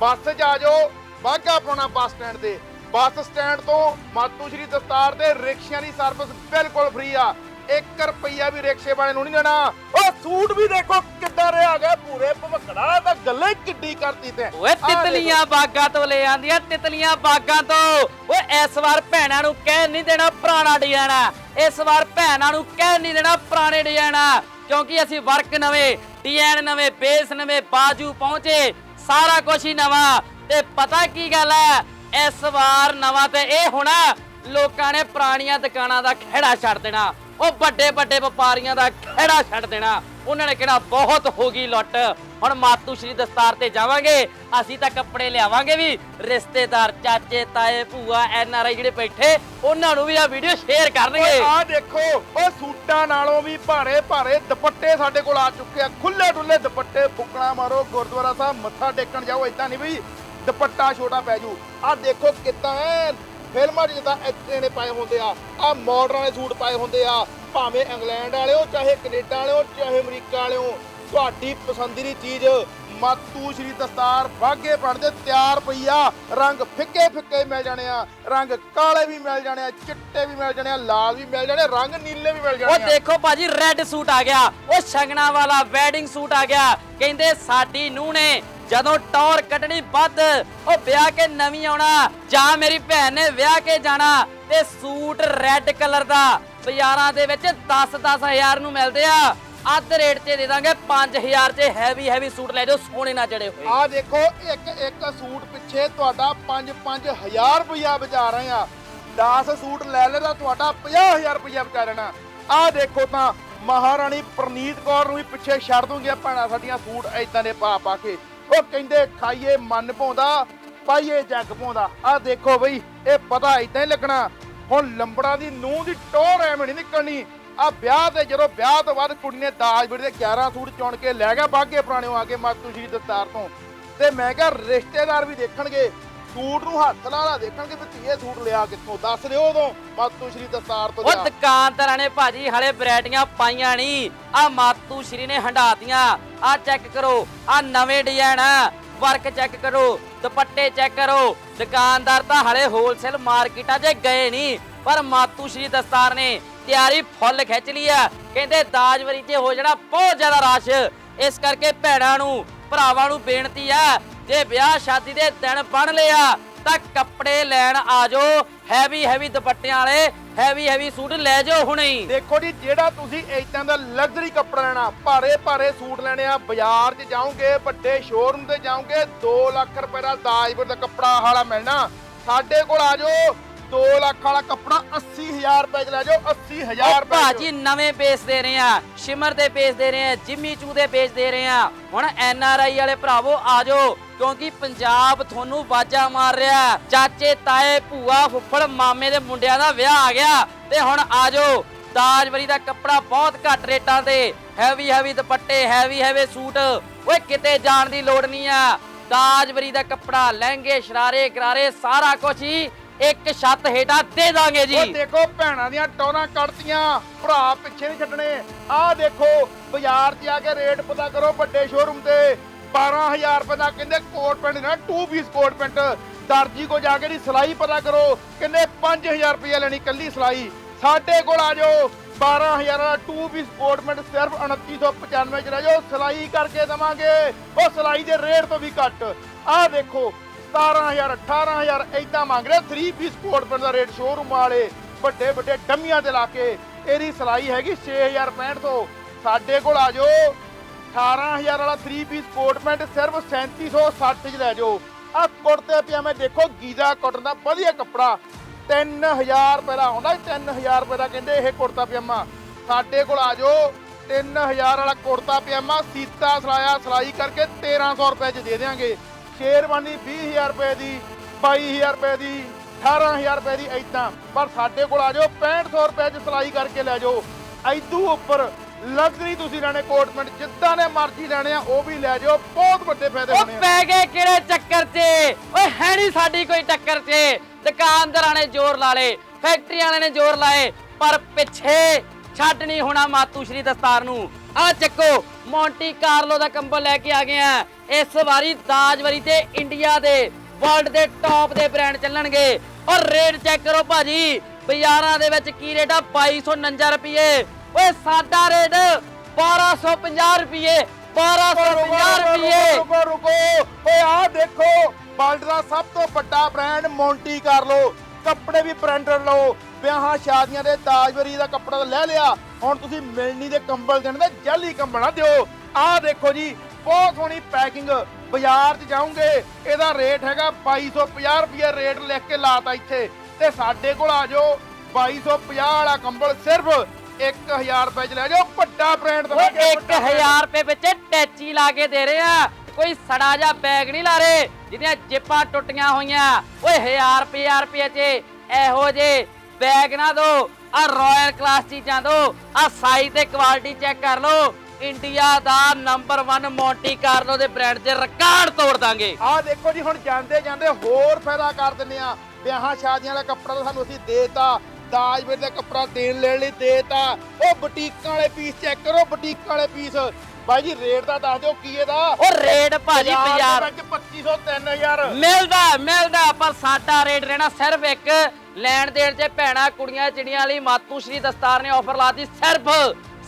[SPEAKER 1] ਬੱਸ 'ਚ ਆ ਜਾਓ। ਬਾਗਾ ਪਾਉਣਾ ਬੱਸ ਸਟੈਂਡ ਤੇ। ਬੱਸ ਸਟੈਂਡ ਤੋਂ ਮਾਤੂ ਸ਼੍ਰੀ ਦਸਤਾਰ ਤੇ ਰਿਕਸ਼ਿਆਂ ਦੀ ਸਰਵਿਸ ਬਿਲਕੁਲ ਫ੍ਰੀ ਆ। 1 ਰੁਪਈਆ ਵੀ ਰਿਕਸ਼ੇ ਵਾਲੇ ਨੂੰ ਨਹੀਂ ਦੇਣਾ। ਉਹ ਸੂਟ ਵੀ ਦੇਖੋ ਕਿੱਦਾਂ ਰਿਹਾ ਗਿਆ ਪੂਰੇ ਭਵਕੜਾ ਤਾਂ ਗੱਲੇ ਕਿੱਡੀ ਕਰਤੀ ਤੇ।
[SPEAKER 2] ਓਏ। ਤਿਤਲੀਆਂ ਬਾਗਾਂ ਤੋਂ ਲੈ ਆਂਦੀਆਂ ਤਿਤਲੀਆਂ ਬਾਗਾਂ ਤੋਂ। ਓਏ ਇਸ ਵਾਰ ਭੈਣਾਂ ਨੂੰ ਕਹਿ ਨਹੀਂ ਦੇਣਾ ਪੁਰਾਣਾ ਡਿਜ਼ਾਈਨ। ਆ ਇਸ ਵਾਰ ਭੈਣਾਂ ਨੂੰ ਕਹਿ ਨਹੀਂ ਦੇਣਾ ਪੁਰਾਣੇ ਡਿਜ਼ਾਈਨ। ਆ ਕਿਉਂਕਿ ਅਸੀਂ ਵਰਕ ਨਵੇਂ ਡਿਜ਼ਾਈਨ ਨਵੇਂ ਬੇਸ ਨਵੇਂ ਬਾਜੂ ਪਹੁੰਚੇ ਸਾਰਾ ਕੁਝ ਹੀ ਨਵਾਂ। ਤੇ ਪਤਾ ਕੀ ਗੱਲ ਹੈ? ਇਸ ਵਾਰ ਨਵਾਂ ਤੇ ਇਹ ਹੋਣਾ ਲੋਕਾਂ ਨੇ ਪੁਰਾਣੀਆਂ ਦੁਕਾਨਾਂ ਦਾ ਖਹਿੜਾ ਛੱਡ ਦੇਣਾ। ਉਹ ਵੱਡੇ ਵੱਡੇ ਵਪਾਰੀਆਂ ਦਾ ਖਹਿੜਾ ਛੱਡ ਦੇਣਾ। ਉਹਨਾਂ ਨੇ ਕਿਹੜਾ ਬਹੁਤ ਹੋ ਗਈ ਲੁੱਟ। ਹੁਣ ਮਾਤੂ ਸ਼੍ਰੀ ਦਸਤਾਰ ਤੇ ਜਾਵਾਂਗੇ। ਅਸੀਂ ਤਾਂ ਕੱਪੜੇ ਲਿਆਵਾਂਗੇ ਵੀ। ਰਿਸ਼ਤੇਦਾਰ, ਚਾਚੇ, ਤਾਏ, ਭੂਆ, ਐਨ ਆਰ ਆਈ ਜਿਹੜੇ ਬੈਠੇ, ਉਹਨਾਂ ਨੂੰ ਵੀ ਆ ਵੀਡੀਓ ਸ਼ੇਅਰ ਕਰਨਗੇ।
[SPEAKER 1] ਓਏ, ਆਹ ਦੇਖੋ, ਉਹ ਸੂਟਾਂ ਨਾਲੋਂ ਵੀ ਭਾਰੇ ਭਾਰੇ ਦੁਪੱਟੇ ਸਾਡੇ ਕੋਲ ਆ ਚੁੱਕੇ ਆ। ਖੁੱਲੇ ਡੁੱਲੇ ਦੁਪੱਟੇ। ਬੁੱਕਣਾ ਮਾਰੋ, ਗੁਰਦੁਆਰਾ ਸਾਹਿਬ ਮੱਥਾ ਟੇਕਣ ਜਾਓ ਇਦਾਂ ਨਹੀਂ ਵੀ ਦੁਪੱਟਾ ਛੋਟਾ ਪੈ ਜੂ। ਆਹ ਦੇਖੋ ਕਿੱਦਾਂ ਐਨ ਫਿਲਮਾਂ 'ਚ ਜਿੱਦਾਂ ਐਕਟਰ ਨੇ ਪਾਏ ਹੁੰਦੇ ਆ ਆਹ ਮਾਡਰਨ ਵਾਲੇ ਸੂਟ ਪਾਏ ਹੁੰਦੇ ਆ ਭਾਵੇਂ ਇੰਗਲੈਂਡ ਵਾਲਿਓ ਚਾਹੇ ਕੈਨੇਡਾ ਵਾਲਿਓ ਚਾਹੇ ਅਮਰੀਕਾ ਵਾਲਿਓ। ਤੁਹਾਡੀ ਪਸੰਦੀ ਦੀ ਚੀਜ਼ ਮਾਤੂ ਸ਼੍ਰੀ ਦਸਤਾਰ ਬਾਗੇ ਬਣਦੇ ਤਿਆਰ ਪਈ ਆ। ਰੰਗ ਫਿੱਕੇ ਫਿੱਕੇ ਮਿਲ ਜਾਣੇ ਆ ਰੰਗ ਕਾਲੇ ਵੀ ਮਿਲ ਜਾਣੇ ਆ ਚਿੱਟੇ ਵੀ ਮਿਲ ਜਾਣੇ ਆ ਲਾਲ ਵੀ ਮਿਲ ਜਾਣੇ ਰੰਗ ਨੀਲੇ ਵੀ ਮਿਲ
[SPEAKER 2] ਉਹ
[SPEAKER 1] ਜਾਣੇ ਆ।
[SPEAKER 2] ਦੇਖੋ ਭਾਜੀ ਰੈੱਡ ਸੂਟ ਆ ਗਿਆ। ਉਹ ਸ਼ਗਨਾ ਵਾਲਾ ਵੈਡਿੰਗ ਸੂਟ ਆ ਗਿਆ। ਕਹਿੰਦੇ ਸਾਡੀ ਨੂੰਹ ਨੇ ਜਦੋਂ ਟੌਰ ਕੱਢਣੀ ਵੱਧ ਉਹ ਵਿਆਹ ਕੇ ਨਵੀਂ ਆਉਣਾ, ਜਾਂ ਮੇਰੀ ਭੈਣ ਨੇ ਵਿਆਹ ਕੇ ਜਾਣਾ, ਤੇ ਸੂਟ ਰੈੱਡ ਕਲਰ ਦਾ। ਬਾਜ਼ਾਰਾਂ ਦੇ ਵਿੱਚ 10-10 ਹਜ਼ਾਰ ਨੂੰ ਮਿਲਦੇ ਆ। ਅੱਧ ਰੇਟ ਤੇ ਦੇ ਦਾਂਗੇ 5000 ਚ ਹੈਵੀ ਹੈਵੀ ਸੂਟ ਲੈ ਜਾਓ ਸੋਨੇ ਨਾਲ ਜੜੇ ਹੋਏ।
[SPEAKER 1] ਆ ਦੇਖੋ, ਇੱਕ ਇੱਕ ਸੂਟ ਪਿੱਛੇ ਤੁਹਾਡਾ 5-5000 ਰੁਪਇਆ ਬਚਾ ਰਹੇ ਆ। 10 ਸੂਟ ਲੈ ਲੈ ਤਾਂ ਤੁਹਾਡਾ 50000 ਰੁਪਇਆ ਬਚਾ ਲੈਣਾ। ਆ ਦੇਖੋ ਤਾਂ ਮਹਾਰਾਣੀ ਪ੍ਰਨੀਤ ਕੌਰ ਨੂੰ ਵੀ ਪਿੱਛੇ ਛੱਡ ਦੂੰਗੀਆਂ ਭੈਣਾਂ ਸਾਡੀਆਂ ਸੂਟ ਐਦਾਂ ਦੇ ਪਾ ਪਾ ਕੇ। ਉਹ ਕਹਿੰਦੇ ਖਾਈਏ ਮਨ ਪਾਉਂਦਾ ਪਾਈਏ ਜੱਗ ਪਾਉਂਦਾ ਆ ਦੇਖੋ ਬਈ ਇਹ ਪਤਾ ਐਦਾਂ ਹੀ ਲੱਗਣਾ। ਹੁਣ ਲੰਬੜਾ ਦੀ ਨੂੰਹ ਦੀ ਟੋਰ ਐਵੇਂ ਨਹੀਂ ਨਿਕਲਣੀ। ਆ ਵਿਆਹ ਤੇ ਜਦੋਂ ਵਿਆਹ ਤੋਂ ਬਾਅਦ ਕੁੜੀ ਨੇ ਦਾਜ ਬੜੀ ਦੇ 11 ਸੂਟ ਚੁਣ ਕੇ ਲੈ ਗਿਆ ਬਾਗੇ ਪੁਰਾਣਿਓ ਆ ਕੇ ਮਾਤੂ ਸ਼੍ਰੀ ਦਸਤਾਰ ਤੋਂ। ਤੇ ਮੈਂ ਕਿਹਾ ਰਿਸ਼ਤੇਦਾਰ ਵੀ ਦੇਖਣਗੇ ਸੂਟ ਨੂੰ ਹੱਥ ਲਾ ਲਾ ਦੇਖਣਗੇ ਵੀ ਧੀਏ ਸੂਟ ਲਿਆ ਕਿੱਥੋਂ ਦੱਸ ਦਿਓ ਉਦੋਂ ਮਾਤੂ ਸ਼੍ਰੀ ਦਸਤਾਰ ਤੋਂ
[SPEAKER 2] ਉਹ। ਦੁਕਾਨਦਾਰਾਂ ਨੇ ਭਾਜੀ ਹਲੇ ਵੈਰਾਈਟੀਆਂ ਪਾਈਆਂ ਨਹੀਂ ਆ ਮਾਤੂ ਸ਼੍ਰੀ ਨੇ ਹੰਡਾਤੀਆਂ ਆ ਚੈੱਕ ਕਰੋ, ਆ ਨਵੇਂ ਡਿਜ਼ਾਈਨ ਆ। ਵਰਕ ਚੈੱਕ ਕਰੋ, ਦੁਪੱਟੇ ਚੈੱਕ ਕਰੋ। ਦੁਕਾਨਦਾਰ ਤਾਂ ਹਲੇ ਹੋਲਸੇਲ ਮਾਰਕੀਟਾਂ 'ਚ ਗਏ ਨਹੀਂ, ਪਰ ਮਾਤੂ ਸ਼੍ਰੀ ਦਸਤਾਰ ਨੇ ਤਿਆਰੀ ਫੁੱਲ ਖਿੱਚ ਲਈ ਆ। ਕਹਿੰਦੇ ਦਾਜਵਰੀ 'ਚ ਹੋ ਜਾਣਾ ਬਹੁਤ ਜ਼ਿਆਦਾ ਰਸ਼। ਇਸ ਕਰਕੇ ਭੈਣਾਂ ਨੂੰ, ਭਰਾਵਾਂ ਨੂੰ ਬੇਨਤੀ ਆ, ਜੇ ਵਿਆਹ ਸ਼ਾਦੀ ਦੇ ਦਿਨ ਬਣ ਲਿਆ ਤਾਂ ਕੱਪੜੇ ਲੈਣ ਆ ਜਾਓ। ਹੈਵੀ ਹੈਵੀ ਦੁਪੱਟਿਆਂ ਵਾਲੇ ਹੈਵੀ ਹੈਵੀ ਸੂਟ ਲੈ ਜਾਓ ਹੁਣੇ ਹੀ।
[SPEAKER 1] ਦੇਖੋ ਜੀ, ਜਿਹੜਾ ਤੁਸੀਂ ਇਦਾਂ ਦਾ ਲਗਜ਼ਰੀ ਕੱਪੜਾ ਲੈਣਾ, ਭਾਰੇ ਭਾਰੇ ਸੂਟ ਲੈਣੇ ਆ, ਬਾਜ਼ਾਰ 'ਚ ਜਾਓਗੇ, ਵੱਡੇ ਸ਼ੋਰੂਮ ਤੇ ਜਾਓਗੇ 2 ਲੱਖ ਰੁਪਏ ਦਾ ਦਾਜਪੁਰ ਦਾ ਕੱਪੜਾ ਹਾਲਾ ਮਿਲਣਾ, ਸਾਡੇ ਕੋਲ ਆ ਜਾਓ। 2 ਲੱਖ ਵਾਲਾ ਕੱਪੜਾ 80000 ਰੁਪਏ 'ਚ ਲੈ ਜਾਓ 80000
[SPEAKER 2] ਉਹ
[SPEAKER 1] ਰੁਪਏ।
[SPEAKER 2] ਭਾਜੀ ਨਵੇਂ ਪੇਜ ਦੇ ਰਹੇ ਆ ਸ਼ਿਮਰ ਦੇ ਪੇਜ ਦੇ ਰਹੇ ਆ ਜਿਮੀ ਚੂ ਦੇ ਪੇਜ ਦੇ ਰਹੇ ਆ। ਹੁਣ ਐਨ ਆਰ ਆਈ ਵਾਲੇ ਭਰਾਵੋ ਆ ਜਾਓ ਕਿਉਂਕਿ ਪੰਜਾਬ ਤੁਹਾਨੂੰ ਬਾਜਾ ਮਾਰ ਰਿਹਾ। ਚਾਚੇ ਤਾਏ ਭੂਆ ਫੁੱਫੜ ਮਾਮੇ ਦੇ ਮੁੰਡਿਆਂ ਦਾ ਵਿਆਹ ਆ ਗਿਆ। ਤੇ ਹੁਣ ਆ ਜਾਓ ਦਾਜਵਰੀ ਦਾ ਕੱਪੜਾ ਬਹੁਤ ਘੱਟ ਰੇਟਾਂ ਤੇ। ਹੈਵੀ ਹੈਵੀ ਦੁਪੱਟੇ ਹੈਵੀ ਹੈਵੀ ਸੂਟ। ਓਏ ਕਿਤੇ ਜਾਣ ਦੀ ਲੋੜ ਨਹੀਂ ਆ। ਦਾਜਵਰੀ ਦਾ ਕੱਪੜਾ ਲਹਿੰਗੇ ਸ਼ਰਾਰੇ ਗਰਾਰੇ ਸਾਰਾ ਕੁਝ ਹੀ ਇੱਕ ਛੱਤ ਹੇਠਾਂ ਦੇ ਦਾਂਗੇ ਜੀ।
[SPEAKER 1] ਉਹ ਦੇਖੋ, ਭੈਣਾਂ ਦੀਆਂ ਟੌਰਾਂ ਕੱਢਤੀਆਂ, ਭਰਾ ਪਿੱਛੇ ਨਹੀਂ ਛੱਡਣੇ। ਆਹ ਦੇਖੋ, ਬਾਜ਼ਾਰ 'ਚ ਆ ਕੇ ਰੇਟ ਪਤਾ ਕਰੋ ਵੱਡੇ ਸ਼ੋਰੂਮ ਤੇ। 12000 ਰੁਪਏ ਦਾ ਕਹਿੰਦੇ ਕੋਟ ਪੈਂਟ ਨਾ 2 ਪੀਸ ਕੋਟ ਪੈਂਟ। ਦਰਜੀ ਕੋ ਜਾ ਕੇ ਦੀ ਸਿਲਾਈ ਪਤਾ ਕਰੋ, ਕਹਿੰਦੇ 5000 ਰੁਪਏ ਲੈਣੀ ਕੱਲੀ ਸਿਲਾਈ। ਸਾਡੇ ਕੋਲ ਆ ਜਾਓ 12000 ਦਾ 2 ਪੀਸ ਕੋਟ ਪੈਂਟ ਸਿਰਫ 2995 ਚ ਰਹਿ ਜਾਓ, ਸਿਲਾਈ ਕਰਕੇ ਦਵਾਂਗੇ। ਉਹ ਸਿਲਾਈ ਦੇ ਰੇਟ ਤੋਂ ਵੀ ਘੱਟ। ਆਹ ਦੇਖੋ 17000 18000 ਏਦਾਂ ਮੰਗ ਰਿਹਾ। 3 ਪੀਸ ਕੋਟ ਪੈਂਟ ਦਾ ਰੇਟ ਸ਼ੋਰੂਮ ਵਾਲੇ, ਵੱਡੇ ਵੱਡੇ ਡੰਮੀਆਂ ਤੇ ਲਾ ਕੇ। ਇਹਦੀ ਸਿਲਾਈ ਹੈਗੀ 6065 ਸਾਡੇ ਕੋਲ ਆ ਜਾਓ। 18000 ਵਾਲਾ 3 ਪੀਸ ਕੋਟ ਪੈਂਟ ਸਿਰਫ 3760 ਚ ਲੈ ਜਾਓ। ਆ ਕੁੜਤੇ ਪਜਾਮੇ ਦੇਖੋ, ਗੀਜ਼ਾ ਕਾਟਨ ਦਾ ਵਧੀਆ ਕੱਪੜਾ। 3000 ਰੁਪਏ ਦਾ ਆਉਂਦਾ 3000 ਰੁਪਏ ਦਾ ਕਹਿੰਦੇ ਇਹ ਕੁੜਤਾ ਪਜਾਮਾ। ਸਾਡੇ ਕੋਲ ਆ ਜਾਓ। 3000 ਵਾਲਾ ਕੁੜਤਾ ਪਜਾਮਾ, ਸੀਤਾ ਸਲਾਇਆ, ਸਲਾਈ ਕਰਕੇ 1300 ਰੁਪਏ ਚ ਦੇ ਦੇਵਾਂਗੇ ਸ਼ੇਰਵਾਨੀ 20000 ਰੁਪਏ ਦੀ 22000 ਰੁਪਏ ਦੀ 18000 ਰੁਪਏ ਦੀ ਐਦਾਂ। ਪਰ ਸਾਡੇ ਕੋਲ ਆ ਜਾਓ 6500 ਰੁਪਏ ਚ ਸਿਲਾਈ ਕਰਕੇ ਲੈ ਜਾਓ। ਐਦੂ ਉੱਪਰ ਲਗਜ਼ਰੀ ਤੁਸੀਂ ਲੈਣੇ ਕੋਟ ਪੈਂਟ ਜਿੱਦਾਂ ਦੇ ਮਰਜ਼ੀ ਲੈਣੇ ਆ ਉਹ ਵੀ ਲੈ ਜਾਓ। ਬਹੁਤ ਵੱਡੇ ਫਾਇਦੇ
[SPEAKER 2] ਉਹ
[SPEAKER 1] ਹੋਣੇ ਆ।
[SPEAKER 2] ਪੈ ਗਏ ਕਿਹੜੇ ਚੱਕਰ 'ਚ? ਓਏ ਹੈ ਨਹੀਂ ਸਾਡੀ ਕੋਈ ਟੱਕਰ 'ਚ। ਦੁਕਾਨਦਾਰਾਂ ਨੇ ਜ਼ੋਰ ਲਾ ਲਏ ਫੈਕਟਰੀ ਵਾਲਿਆਂ ਨੇ ਜ਼ੋਰ ਲਾਏ ਪਰ ਪਿੱਛੇ ਛੱਡ ਨਹੀਂ ਹੋਣਾ ਮਾਤੂ ਸ਼੍ਰੀ ਦਸਤਾਰ ਨੂੰ। ਆ ਚੱਕੋ ਮੌਂਟੀ ਕਾਰਲੋ ਦਾ ਕੰਬਲ ਲੈ ਕੇ ਆ ਗਏ ਆ। ਇਸ ਵਾਰੀ ਦਾਜਵਰੀ ਤੇ ਇੰਡੀਆ ਦੇ ਵਰਲਡ ਦੇ ਟੌਪ ਦੇ ਬ੍ਰਾਂਡ ਚੱਲਣਗੇ। ਔਰ ਰੇਟ ਚੈੱਕ ਕਰੋ ਭਾਜੀ ਬਾਜ਼ਾਰਾਂ ਦੇ ਵਿੱਚ ਕੀ ਰੇਟ ਆ? 2249 ਰੁਪਏ। ਓਏ ਸਾਡਾ ਰੇਟ 1250 ਰੁਪਏ 1250 ਰੁਪਏ।
[SPEAKER 1] ਰੁਕੋ ਰੁਕੋ। ਓਏ ਆਹ ਦੇਖੋ ਵਰਲਡ ਦਾ ਸਭ ਤੋਂ ਵੱਡਾ ਬ੍ਰਾਂਡ ਮੌਂਟੀ ਕਾਰਲੋ। ਕੱਪੜੇ ਵੀ ਬ੍ਰਾਂਡਡ ਲਓ ਵਿਆਹਾਂ ਸ਼ਾਦੀਆਂ ਦੇ ਦਾਜਵਰੀ ਦਾ ਕੱਪੜਾ ਲੈ ਲਿਆ। ਹੁਣ ਤੁਸੀਂ ਮਿਲਣੀ ਦੇ ਕੰਬਲ ਦੇਣ ਦੇ ਜੈਲੀ ਕੰਬਲ ਦਿਓ। ਆਹ ਦੇਖੋ ਜੀ, ਬਹੁਤ ਸੋਹਣੀ ਪੈਕਿੰਗ। ਬਾਜ਼ਾਰ 'ਚ ਜਾਓਗੇ, ਇਹਦਾ ਰੇਟ ਹੈਗਾ 2250 ਰੁਪਏ ਰੇਟ ਲਿਖ ਕੇ ਲਾਤਾ ਇੱਥੇ। ਤੇ ਸਾਡੇ ਕੋਲ ਆ ਜਾਓ 2250 ਵਾਲਾ ਕੰਬਲ ਸਿਰਫ 1000 ਰੁਪਏ 'ਚ ਲੈ ਜਾਓ। ਵੱਡਾ ਬ੍ਰਾਂਡ ਦਾ
[SPEAKER 2] ਓਏ 1000 ਰੁਪਏ ਵਿੱਚ ਟੈਚੀ ਲਾ ਕੇ ਦੇ ਰਹੇ ਆ। ਕੋਈ ਸੜਾ ਜਾ ਬੈਗ ਨਹੀਂ ਲਾ ਰਹੇ, ਜਿਹਦੀਆਂ ਜਿੱਪਾਂ ਟੁੱਟੀਆਂ ਹੋਈਆਂ। ਓਏ 1000 ਰੁਪਏ ਰੁਪਏ 'ਚ ਇਹੋ ਜੇ ਬੈਗ ਨਾ ਦੋ, ਆ ਰਾਇਲ ਕਲਾਸ ਚੀਜ਼ਾਂ ਦੋ, ਆ ਸਾਈਜ਼ ਤੇ ਕੁਆਲਿਟੀ ਚੈੱਕ ਕਰ ਲਓ। ਇੰਡੀਆ ਦਾ ਨੰਬਰ 1 ਮੌਂਟੀ ਕਾਰਲੋ ਦੇ ਬ੍ਰਾਂਡ 'ਚ ਰਿਕਾਰਡ ਤੋੜ ਦਾਂਗੇ।
[SPEAKER 1] ਆਹ ਦੇਖੋ ਜੀ, ਹੁਣ ਜਾਂਦੇ ਜਾਂਦੇ ਹੋਰ ਫਾਇਦਾ ਕਰ ਦਿੰਨੇ ਆ। ਵਿਆਹਾਂ ਸ਼ਾਦੀਆਂ ਦਾ ਕੱਪੜਾ ਤਾਂ ਸਾਨੂੰ ਅਸੀਂ ਦੇਤਾ, ਦਾਜ ਵੇਲੇ ਦਾ ਕੱਪੜਾ ਦੇਣ ਲੈਣ ਲਈ ਦੇਤਾ। ਉਹ ਬੁਟੀਕਾਂ ਵਾਲੇ ਪੀਸ ਚੈੱਕ ਕਰੋ ਬੁਟੀਕਾਂ ਵਾਲੇ ਪੀਸ ਬਾਈ ਜੀ ਰੇਟ ਦਾ ਦੱਸ ਦਿਓ ਕੀ ਇਹਦਾ?
[SPEAKER 2] ਉਹ ਰੇਟ ਭਾਜੀ
[SPEAKER 1] ਬਾਜ਼ਾਰ
[SPEAKER 2] 50
[SPEAKER 1] ਦੇ ਵਿੱਚ 2500 3000
[SPEAKER 2] ਮਿਲਦਾ ਮਿਲਦਾ ਪਰ ਸਾਡਾ ਰੇਟ ਰਹਿਣਾ ਸਿਰਫ ਇੱਕ। ਲੈਣ ਦੇਣ 'ਚ ਭੈਣਾ ਕੁੜੀਆਂ ਚਿੜੀਆਂ ਵਾਲੀ ਮਾਤੂ ਸ਼੍ਰੀ ਦਸਤਾਰ ਨੇ ਆਫਰ ਲਾਤੀ ਸਿਰਫ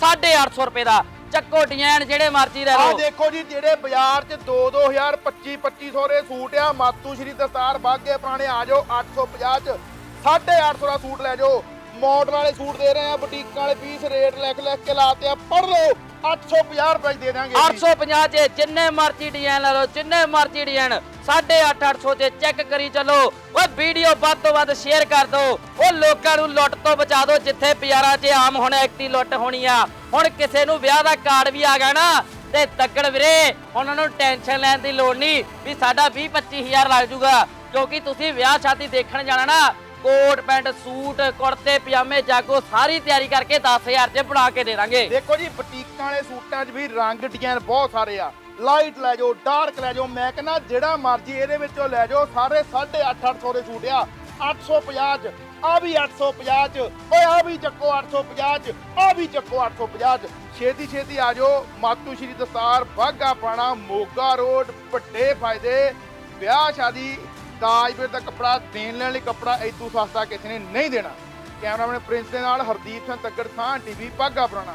[SPEAKER 2] 850 ਰੁਪਏ ਦਾ। ਚੱਕੋ ਡਿਜ਼ਾਈਨ ਜਿਹੜੇ ਮਰਜ਼ੀ ਲੈ ਲਓ।
[SPEAKER 1] ਦੇਖੋ ਜੀ ਜਿਹੜੇ ਬਾਜ਼ਾਰ 'ਚ 2 2000 25 2500 ਦੇ ਸੂਟ ਆ ਮਾਤੂ ਸ਼੍ਰੀ ਦਸਤਾਰ ਬਾਗੇ ਪੁਰਾਣੇ ਆ ਜਾਓ 850 'ਚ। 850 ਦਾ ਸੂਟ ਲੈ ਜਾਓ। ਮਾਡਲ ਵਾਲੇ ਸੂਟ ਦੇ ਰਹੇ ਆ ਬੁਟੀਕਾਂ ਵਾਲੇ ਪੀਸ ਰੇਟ ਲਿਖ ਲਿਖ ਕੇ ਲਾਤੇ ਆ। ਪੜ ਲਓ 850 ਰੁਪਏ 'ਚ ਦੇ ਦਾਂਗੇ
[SPEAKER 2] 850 'ਚ ਜਿੰਨੇ ਮਰਜ਼ੀ ਡਿਜ਼ਾਈਨ ਲੈ ਲਓ, ਜਿੰਨੇ ਮਰਜ਼ੀ ਡਿਜ਼ਾਈਨ 850 'ਚ ਚੈੱਕ ਕਰੀ ਚੱਲੋ। ਓਏ ਵੀਡੀਓ ਵੱਧ ਤੋਂ ਵੱਧ ਸ਼ੇਅਰ ਕਰ ਦਿਓ। ਉਹ ਲੋਕਾਂ ਨੂੰ ਲੁੱਟ ਤੋਂ ਬਚਾ ਦਿਓ, ਜਿੱਥੇ ਬਾਜ਼ਾਰਾਂ 'ਚ ਆਮ ਹੁਣ ਐਕਟੀ ਲੁੱਟ ਹੋਣੀ ਆ। ਹੁਣ ਕਿਸੇ ਨੂੰ ਵਿਆਹ ਦਾ ਕਾਰਡ ਵੀ ਆ ਗਿਆ ਨਾ, ਤੇ ਤੱਕੜ ਵੀਰੇ, ਉਹਨਾਂ ਨੂੰ ਟੈਨਸ਼ਨ ਲੈਣ ਦੀ ਲੋੜ ਨਹੀਂ ਵੀ ਸਾਡਾ 20 25000 ਲੱਗ ਜਾਊਗਾ ਕਿਉਂਕਿ ਤੁਸੀਂ ਵਿਆਹ ਸ਼ਾਦੀ ਦੇਖਣ ਜਾਣਾ ਨਾ ਕੋਟ, ਪੈਂਟ, ਸੂਟ, ਕੁੜਤੇ, ਪਜਾਮੇ, ਜਾਗੋ ਸਾਰੀ ਤਿਆਰੀ ਕਰਕੇ 10000 'ਚ ਬਣਾ ਕੇ ਦੇ ਦਾਂਗੇ।
[SPEAKER 1] ਦੇਖੋ ਜੀ, ਬੁਟੀਕਾਂ ਵਾਲੇ ਸੂਟਾਂ 'ਚ ਵੀ ਰੰਗ ਡਿਜ਼ਾਈਨ ਬਹੁਤ ਸਾਰੇ ਆ। ਲਾਈਟ ਲੈ ਜਾਓ, ਡਾਰਕ ਲੈ ਜਾਓ, ਮੈਂ ਕਹਿੰਦਾ ਜਿਹੜਾ ਮਰਜ਼ੀ ਇਹਦੇ ਵਿੱਚੋਂ ਲੈ ਜਾਓ, ਸਾਰੇ 850 ਦੇ ਸੂਟ ਆ। 850 'ਚ ਆ ਵੀ 850 'ਚ, ਓਏ ਆ ਵੀ ਚੱਕੋ 850 'ਚ ਆ ਵੀ ਚੱਕੋ 850 'ਚ। ਛੇਤੀ ਛੇਤੀ ਆ ਜਾਓ, ਮਾਤੂ ਸ਼੍ਰੀ ਦਸਤਾਰ ਬਾਗਾ ਪਾਣਾ, ਮੋਗਾ ਰੋਡ, ਵੱਡੇ ਫਾਇਦੇ, ਵਿਆਹ ਸ਼ਾਦੀ ਦਾਜਵੀਰ ਦਾ ਕੱਪੜਾ ਦੇਣ ਲੈਣ ਲਈ ਕੱਪੜਾ ਇਤੂ ਸਸਤਾ ਕਿਸੇ ਨੇ ਨਹੀਂ ਦੇਣਾ। ਕੈਮਰਾਮੈਨ ਪ੍ਰਿੰਸ ਦੇ ਨਾਲ ਹਰਦੀਪ ਸਿੰਘ ਤੱਗੜ ਖਾਨ ਟੀਵੀ ਬਾਗਾ ਪੁਰਾਣਾ।